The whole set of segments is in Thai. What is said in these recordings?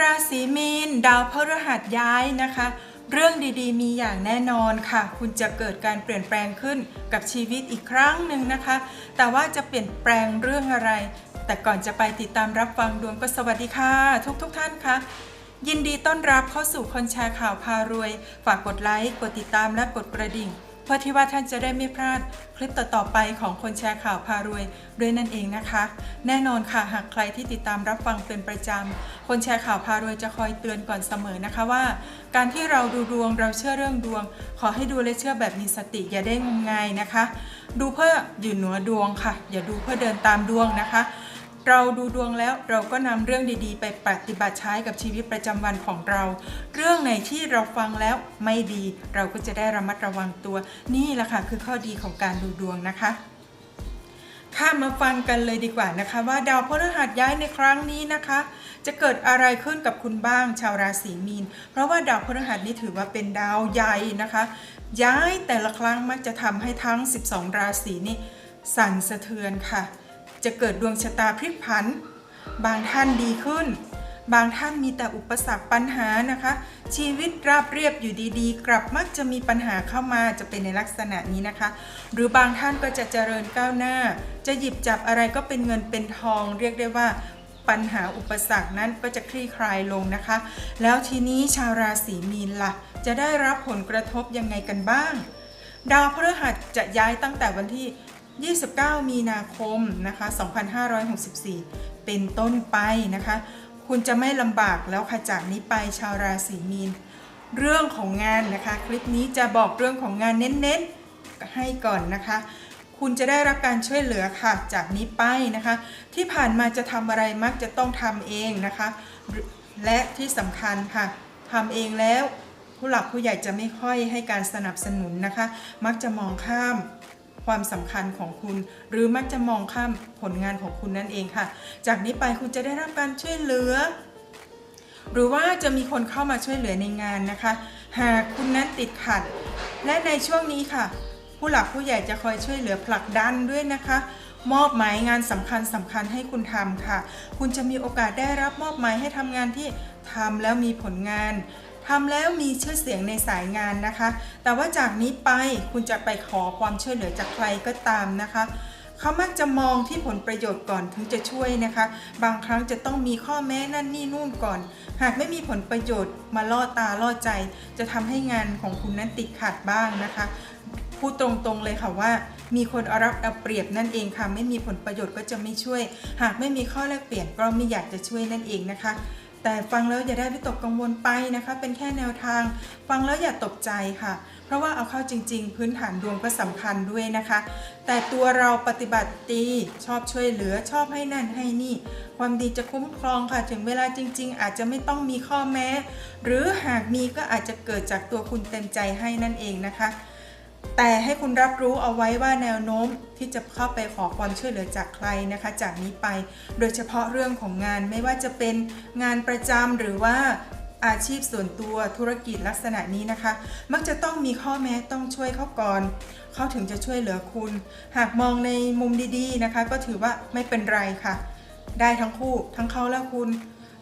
ราศีมีน ดาวพฤหัสย้ายนะคะ เรื่องดีๆ มีอย่างแน่นอนค่ะ คุณจะเกิดการเปลี่ยนแปลงขึ้นกับชีวิตอีกครั้งหนึ่งนะคะ แต่ว่าจะเปลี่ยนแปลงเรื่องอะไร แต่ก่อนจะไปติดตามรับฟังดวงก็สวัสดีค่ะ ทุกๆทท่านค่ะยินดีต้อนรับเข้าสู่คนแชร์ข่าวพารวย ฝากกดไลค์ กดติดตามและกดกระดิ่ง พื่อที่ว่าท่านจะได้ไม่พลาดคลิปต่อๆไปของคนแชร์ข่าวพารวยด้วยนั่นเองนะคะ แน่นอนค่ะหากใครที่ติดตามรับฟังเป็นประจำ คนแชร์ข่าวพารวยจะคอยเตือนก่อนเสมอนะคะว่า การที่เราดูดวงเราเชื่อเรื่องดวง ขอให้ดูและเชื่อแบบมีสติอย่าได้งมงายนะคะ ดูเพื่ออยู่เหนือดวงค่ะ อย่าดูเพื่อเดินตามดวงนะคะ เราดูดวงแล้วเราก็นำเรื่องดีๆ ไปปฏิบัติใช้กับชีวิตประจำวันของเรา เรื่องไหนที่เราฟังแล้วไม่ดี เราก็จะได้ระมัดระวังตัว นี่แหละค่ะคือข้อดีของการดูดวงนะคะข้ามาฟังกันเลยดีกว่านะคะ ว่าดาวพฤหัสย้ายในครั้งนี้นะคะ จะเกิดอะไรขึ้นกับคุณบ้างชาวราศีมีน เพราะว่าดาวพฤหัสนี้ถือว่าเป็นดาวใหญ่นะคะ ย้ายแต่ละครั้งมักจะทำให้ทั้ง 12 ราศีนี่สั่นสะเทือนค่ะ จะเกิดดวงชะตาพลิกผัน บางท่านดีขึ้น บางท่านมีแต่อุปสรรคปัญหานะคะ ชีวิตราบเรียบอยู่ดีๆ กลับมักจะมีปัญหาเข้ามาจะเป็นในลักษณะนี้นะคะ หรือบางท่านก็จะเจริญก้าวหน้า จะหยิบจับอะไรก็เป็นเงินเป็นทอง เรียกได้ว่าปัญหาอุปสรรคนั้นก็จะคลี่คลายลงนะคะ แล้วทีนี้ชาวราศีมีนล่ะ จะได้รับผลกระทบยังไงกันบ้าง ดาวพฤหัสจะย้ายตั้งแต่วันที่ 29 มีนาคมนะคะ 2564 เป็นต้นไปนะคะ คุณจะไม่ลำบากแล้วค่ะจากนี้ไปชาวราศีมีน เรื่องของงานนะคะ คลิปนี้จะบอกเรื่องของงานเน้นๆให้ก่อนนะคะ คุณจะได้รับการช่วยเหลือค่ะจากนี้ไปนะคะ ที่ผ่านมาจะทำอะไรมักจะต้องทำเองนะคะ และที่สำคัญค่ะทำเองแล้วผู้หลักผู้ใหญ่จะไม่ค่อยให้การสนับสนุนนะคะ มักจะมองข้าม ความสำคัญของคุณ หรือมักจะมองข้ามผลงานของคุณนั่นเองค่ะ จากนี้ไปคุณจะได้รับการช่วยเหลือ หรือว่าจะมีคนเข้ามาช่วยเหลือในงานนะคะ หากคุณนั้นติดขัด และในช่วงนี้ค่ะ ผู้หลักผู้ใหญ่จะคอยช่วยเหลือผลักดันด้วยนะคะมอบหมายงานสำคัญสำคัญให้คุณทำค่ะ คุณจะมีโอกาสได้รับมอบหมายให้ทำงานที่ทำแล้วมีผลงาน ทำแล้วมีชื่อเสียงในสายงานนะคะ แต่ว่าจากนี้ไปคุณจะไปขอความช่วยเหลือจากใครก็ตามนะคะเขามักจะมองที่ผลประโยชน์ก่อนถึงจะช่วยนะคะ บางครั้งจะต้องมีข้อแม้นั่นนี่นู่นก่อน หากไม่มีผลประโยชน์มาล่อตาล่อใจ จะทำให้งานของคุณนั้นติดขัดบ้างนะคะ พูดตรงๆเลยค่ะว่า มีคนเอารัดเอาเปรียบนั่นเองค่ะ ไม่มีผลประโยชน์ก็จะไม่ช่วย หากไม่มีข้อแลกเปลี่ยนก็ไม่อยากจะช่วยนั่นเองนะคะ แต่ฟังแล้วอย่าได้วิตกกังวลไปนะคะ เป็นแค่แนวทาง ฟังแล้วอย่าตกใจค่ะ เพราะว่าเอาเข้าจริง ๆ พื้นฐานดวงก็สำคัญด้วยนะคะ แต่ตัวเราปฏิบัติดีชอบช่วยเหลือชอบให้นั่นให้นี่ ความดีจะคุ้มครองค่ะ ถึงเวลาจริง ๆ อาจจะไม่ต้องมีข้อแม้ หรือหากมีก็อาจจะเกิดจากตัวคุณเต็มใจให้นั่นเองนะคะ แต่ให้คุณรับรู้เอาไว้ว่าแนวโน้มที่จะเข้าไปขอความช่วยเหลือจากใครนะคะ จากนี้ไป โดยเฉพาะเรื่องของงานไม่ว่าจะเป็นงานประจำหรือว่าอาชีพส่วนตัวธุรกิจลักษณะนี้นะคะ มักจะต้องมีข้อแม้ต้องช่วยเขาก่อนเขาถึงจะช่วยเหลือคุณ หากมองในมุมดีๆนะคะ ก็ถือว่าไม่เป็นไรค่ะ ได้ทั้งคู่ทั้งเขาและคุณ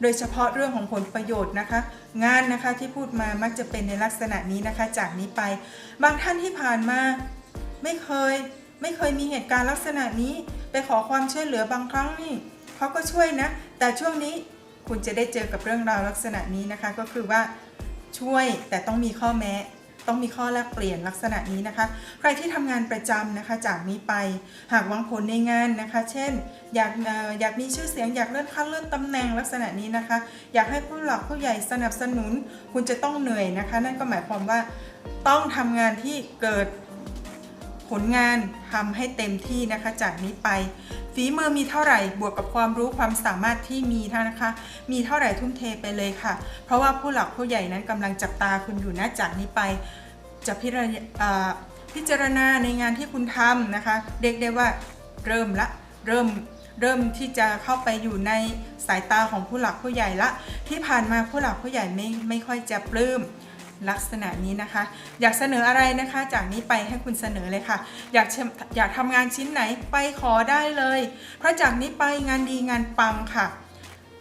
โดยเฉพาะเรื่องของผลประโยชน์นะคะ งานนะคะที่พูดมามักจะเป็นในลักษณะนี้นะคะ จากนี้ไป บางท่านที่ผ่านมาไม่เคย ไม่เคยมีเหตุการณ์ลักษณะนี้ ไปขอความช่วยเหลือบางครั้งนี่เขาก็ช่วยนะ แต่ช่วงนี้คุณจะได้เจอกับเรื่องราวลักษณะนี้นะคะ ก็คือว่าช่วยแต่ต้องมีข้อแม้ ต้องมีข้อแลกเปลี่ยนลักษณะนี้นะคะ ใครที่ทำงานประจำนะคะ จากนี้ไปหากหวังผลในงานนะคะ เช่น อยากเอ่ออยากมีชื่อเสียงอยากเลื่อนขั้นเลื่อนตำแหน่งลักษณะนี้นะคะ อยากให้ผู้หลักผู้ใหญ่สนับสนุน คุณจะต้องเหนื่อยนะคะ นั่นก็หมายความว่าต้องทำงานที่เกิด ผลงานทำให้เต็มที่นะคะจากนี้ไป ฝีมือมีเท่าไหร่บวกกับความรู้ความสามารถที่มีท่านะคะ มีเท่าไหร่ทุ่มเทไปเลยค่ะ เพราะว่าผู้หลักผู้ใหญ่นั้นกำลังจับตาคุณอยู่นะจากนี้ไป จะพิจารณาอ่าพิจารณาในงานที่คุณทำนะคะ เรียกได้ว่าเริ่มละเริ่มเริ่มที่จะเข้าไปอยู่ในสายตาของผู้หลักผู้ใหญ่ละ ที่ผ่านมาผู้หลักผู้ใหญ่ไม่ไม่ค่อยจะปลื้ม ลักษณะนี้นะคะ อยากเสนออะไรนะคะ จากนี้ไปให้คุณเสนอเลยค่ะ อยากอยากทำงานชิ้นไหนไปขอได้เลย เพราะจากนี้ไปงานดีงานปังค่ะ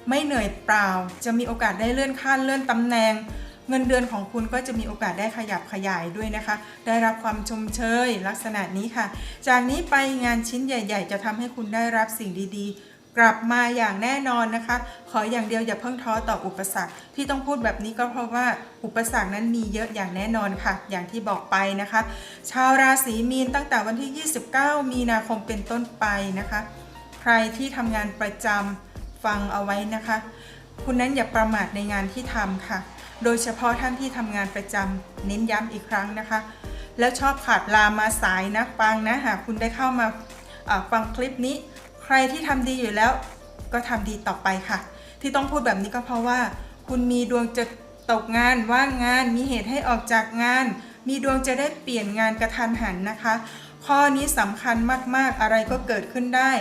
ไม่เหนื่อยเปล่า จะมีโอกาสได้เลื่อนขั้นเลื่อนตำแหน่งเงินเดือนของคุณก็จะมีโอกาสได้ขยับขยายด้วยนะคะ ได้รับความชมเชยลักษณะนี้ค่ะ จากนี้ไปงานชิ้นใหญ่ ๆ จะทำให้คุณได้รับสิ่งดีๆ กลับมาอย่างแน่นอนนะคะ ขออย่างเดียวอย่าเพิ่งท้อต่ออุปสรรค ที่ต้องพูดแบบนี้ก็เพราะว่าอุปสรรคนั้นมีเยอะอย่างแน่นอนค่ะ อย่างที่บอกไปนะคะ ชาวราศีมีนตั้งแต่วันที่ 29 มีนาคมเป็นต้นไปนะคะ ใครที่ทำงานประจำฟังเอาไว้นะคะ คุณนั้นอย่าประมาทในงานที่ทำค่ะ โดยเฉพาะท่านที่ทำงานประจำเน้นย้ำอีกครั้งนะคะ แล้วชอบขาดลามาสายนะฟังนะหากคุณได้เข้ามาอ่าฟังคลิปนี้ ใครที่ทำดีอยู่แล้วก็ทำดีต่อไปค่ะ ที่ต้องพูดแบบนี้ก็เพราะว่า คุณมีดวงจะตกงานว่างงาน มีเหตุให้ออกจากงาน มีดวงจะได้เปลี่ยนงานกระทันหันนะคะ ข้อนี้สำคัญมากๆอะไรก็เกิดขึ้นได้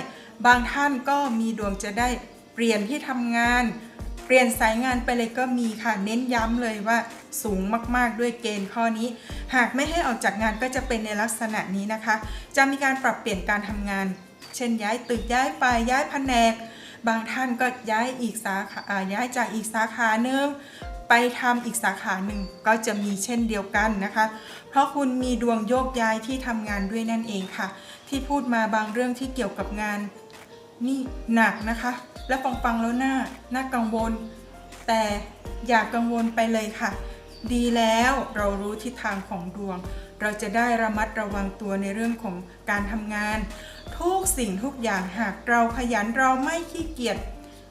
บางท่านก็มีดวงจะได้เปลี่ยนที่ทำงาน เปลี่ยนสายงานไปเลยก็มีค่ะ เน้นย้ำเลยว่าสูงมากๆด้วยเกณฑ์ข้อนี้ หากไม่ให้ออกจากงานก็จะเป็นในลักษณะนี้นะคะ จะมีการปรับเปลี่ยนการทำงาน เช่นย้ายตึกย้ายฝ่ายย้ายแผนก บางท่านก็ย้ายอีกสาขาย้ายจากอีกสาขาหนึ่งไปทำอีกสาขาหนึ่งก็จะมีเช่นเดียวกันนะคะ เพราะคุณมีดวงโยกย้ายที่ทำงานด้วยนั่นเองค่ะ ที่พูดมาบางเรื่องที่เกี่ยวกับงาน นี่หนักนะคะ แล้วฟังฟังๆแล้วน่าน่ากังวล แต่อย่ากกังวลไปเลยค่ะ ดีแล้วเรารู้ทิศทางของดวง เราจะได้ระมัดระวังตัวในเรื่องของการทำงาน ทุกสิ่งทุกอย่างหากเราขยันเราไม่ขี้เกียจ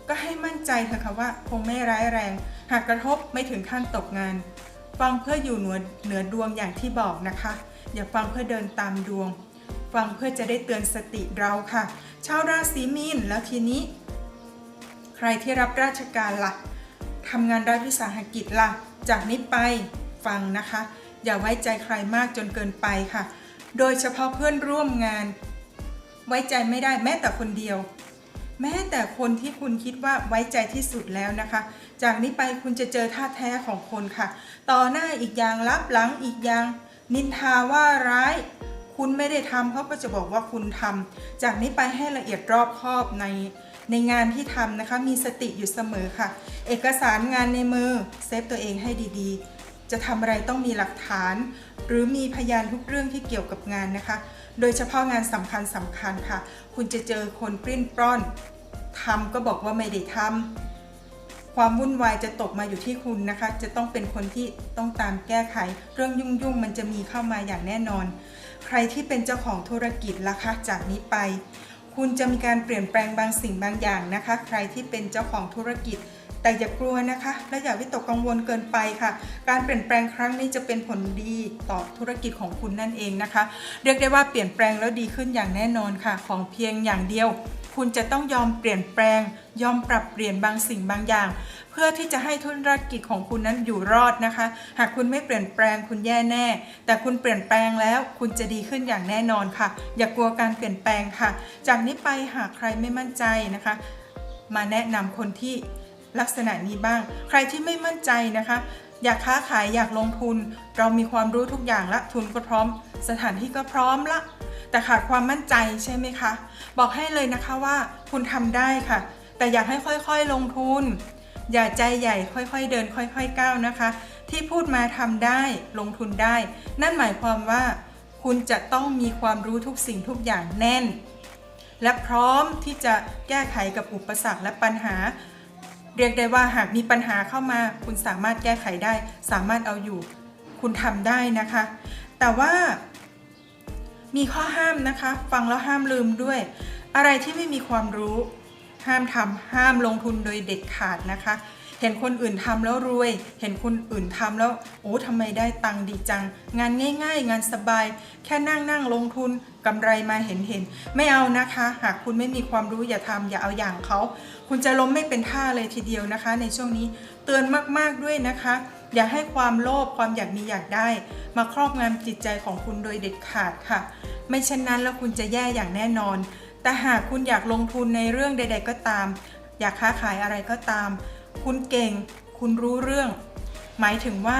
ก็ให้มั่นใจเถอะค่ะว่าคงไม่ร้ายแรง หากกระทบไม่ถึงขั้นตกงาน ฟังเพื่ออยู่เหนือเหนือดวงอย่างที่บอกนะคะ อย่าฟังเพื่อเดินตามดวง ฟังเพื่อจะได้เตือนสติเราค่ะ ชาวราศีมีนแล้วทีนี้ ใครที่รับราชการละ่ะทำงานรัฐวิสาหกิจละ่ะ จากนี้ไปฟังนะคะ อย่าไว้ใจใครมากจนเกินไปค่ะ โดยเฉพาะเพื่อนร่วมงาน ไว้ใจไม่ได้แม้แต่คนเดียว แม้แต่คนที่คุณคิดว่าไว้ใจที่สุดแล้วนะคะ จากนี้ไปคุณจะเจอท่าแท้ของคนค่ะ ต่อหน้าอีกอย่างรับหลังอีกอย่าง นินทาว่าร้าย คุณไม่ได้ทำเขาก็จะบอกว่าคุณทำจากนี้ไปให้ละเอียดรอบคอบในในงานที่ทำนะคะมีสติอยู่เสมอค่ะ เอกสารงานในมือเซฟตัวเองให้ดีๆ จะทำอะไรต้องมีหลักฐาน หรือมีพยานทุกเรื่องที่เกี่ยวกับงานนะคะ โดยเฉพาะงานสำคัญสำคัญค่ะ คุณจะเจอคนปริ้นปล้อนทำก็บอกว่าไม่ได้ทำความวุ่นวายจะตกมาอยู่ที่คุณนะคะ จะต้องเป็นคนที่ต้องตามแก้ไข เรื่องยุ่งๆมันจะมีเข้ามาอย่างแน่นอน ใครที่เป็นเจ้าของธุรกิจล่ะคะจากนี้ไป คุณจะมีการเปลี่ยนแปลงบางสิ่งบางอย่างนะคะ ใครที่เป็นเจ้าของธุรกิจ แต่อย่ากลัวนะคะ และอย่าวิตกกังวลเกินไปค่ะ การเปลี่ยนแปลงครั้งนี้จะเป็นผลดีต่อธุรกิจของคุณนั่นเองนะคะ เรียกได้ว่าเปลี่ยนแปลงแล้วดีขึ้นอย่างแน่นอนค่ะ ของเพียงอย่างเดียว คุณจะต้องยอมเปลี่ยนแปลง ยอมปรับเปลี่ยนบางสิ่งบางอย่าง เพื่อที่จะให้ธุรกิจของคุณนั้นอยู่รอดนะคะ หากคุณไม่เปลี่ยนแปลงคุณแย่แน่ แต่คุณเปลี่ยนแปลงแล้ว คุณจะดีขึ้นอย่างแน่นอนค่ะ อย่ากลัวการเปลี่ยนแปลงค่ะ จากนี้ไปหากใครไม่มั่นใจนะคะ มาแนะนำคนที่ ลักษณะนี้บ้าง ใครที่ไม่มั่นใจนะคะ อยากค้าขายอยากลงทุน เรามีความรู้ทุกอย่างละทุนก็พร้อม สถานที่ก็พร้อมละ แต่ขาดความมั่นใจใช่ไหมคะ บอกให้เลยนะคะว่าคุณทำได้ค่ะ แต่อยากให้ค่อยๆลงทุน อย่าใจใหญ่ค่อยๆเดิน ค่อยๆก้าวนะคะ ที่พูดมาทำได้ลงทุนได้ นั่นหมายความว่า คุณจะต้องมีความรู้ทุกสิ่งทุกอย่างแน่นและพร้อมที่จะแก้ไขกับอุปสรรคและปัญหา เรียกได้ว่าหากมีปัญหาเข้ามา คุณสามารถแก้ไขได้ สามารถเอาอยู่ คุณทำได้นะคะ แต่ว่ามีข้อห้ามนะคะ ฟังแล้วห้ามลืมด้วย อะไรที่ไม่มีความรู้ ห้ามทำห้ามลงทุนโดยเด็ดขาดนะคะ เห็นคนอื่นทำแล้วรวย เห็นคนอื่นทำแล้ว โอ้ทำไมได้ตังค์ดีจัง งานง่าย ๆ งานสบาย แค่นั่งนั่งลงทุนกำไรมาเห็นเห็น ไม่เอานะคะ หากคุณไม่มีความรู้อย่าทำอย่าเอาอย่างเขา คุณจะล้มไม่เป็นท่าเลยทีเดียวนะคะ ในช่วงนี้เตือนมากๆด้วยนะคะ อย่าให้ความโลภความอยากมีอยากได้ มาครอบงำจิตใจของคุณโดยเด็ดขาดค่ะ ไม่เช่นนั้นแล้วคุณจะแย่อย่างแน่นอน แต่หากคุณอยากลงทุนในเรื่องใด ๆ ก็ตาม อยากค้าขายอะไรก็ตาม คุณเก่ง คุณรู้เรื่อง หมายถึงว่า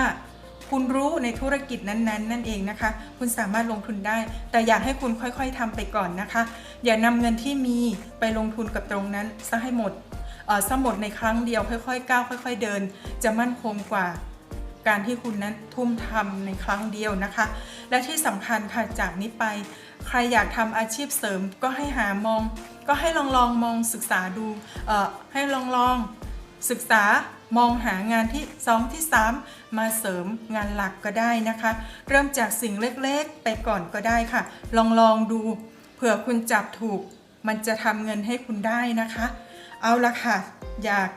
คุณรู้ในธุรกิจนั้นๆนั่นเองนะคะ คุณสามารถลงทุนได้ แต่อยากให้คุณค่อยๆทำไปก่อนนะคะ อย่านำเงินที่มีไปลงทุนกับตรงนั้นซะให้หมดเอ่อสมดในครั้งเดียวค่อยๆก้าวค่อย ๆ เดิน จะมั่นคงกว่าการที่คุณนั้นทุ่มทำในครั้งเดียวนะคะ และที่สำคัญค่ะจากนี้ไป ใครอยากทำอาชีพเสริมก็ให้หามอง ก็ให้ลองลองมองศึกษาดูเออให้ลองลอง ศึกษามองหางานที่ 2 ที่ 3 มาเสริมงานหลักก็ได้นะคะ เริ่มจากสิ่งเล็กๆ ไปก่อนก็ได้ค่ะ ลองลองดูเผื่อคุณจับถูก มันจะทำเงินให้คุณได้นะคะ เอาละค่ะ อยาก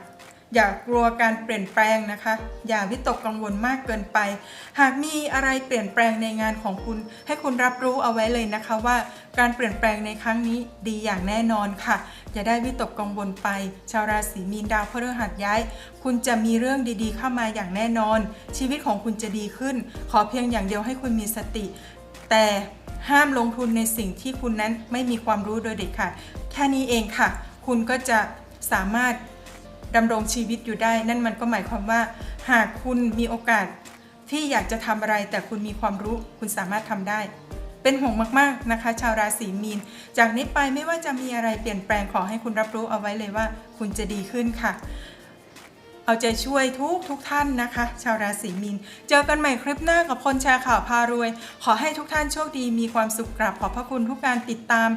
อย่ากลัวการเปลี่ยนแปลงนะคะ อย่าวิตกกังวลมากเกินไป หากมีอะไรเปลี่ยนแปลงในงานของคุณ ให้คุณรับรู้เอาไว้เลยนะคะว่า การเปลี่ยนแปลงในครั้งนี้ดีอย่างแน่นอนค่ะ อย่าได้วิตกกังวลไป ชาวราศีมีนดาวพฤหัสย้าย คุณจะมีเรื่องดีๆ เข้ามาอย่างแน่นอน ชีวิตของคุณจะดีขึ้น ขอเพียงอย่างเดียวให้คุณมีสติ แต่ห้ามลงทุนในสิ่งที่คุณนั้นไม่มีความรู้โดยเด็ดขาดแค่นี้เองค่ะ คุณก็จะสามารถ ดำรงชีวิตอยู่ได้ นั่นมันก็หมายความว่า หากคุณมีโอกาสที่อยากจะทำอะไรแต่คุณมีความรู้คุณสามารถทำได้ เป็นห่วงมากๆนะคะ ชาวราศีมีน จากนี้ไปไม่ว่าจะมีอะไรเปลี่ยนแปลงขอให้คุณรับรู้เอาไว้เลยว่า คุณจะดีขึ้นค่ะ เอาใจช่วยทุกทุกท่านนะคะ ชาวราศีมีน เจอกันใหม่คลิปหน้ากับคนแชร์ข่าวพารวย ขอให้ทุกท่านโชคดีมีความสุขกราบขอบพระคุณทุกการติดตาม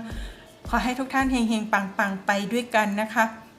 ขอให้ทุกท่านเฮงๆปังๆไปด้วยกันนะคะ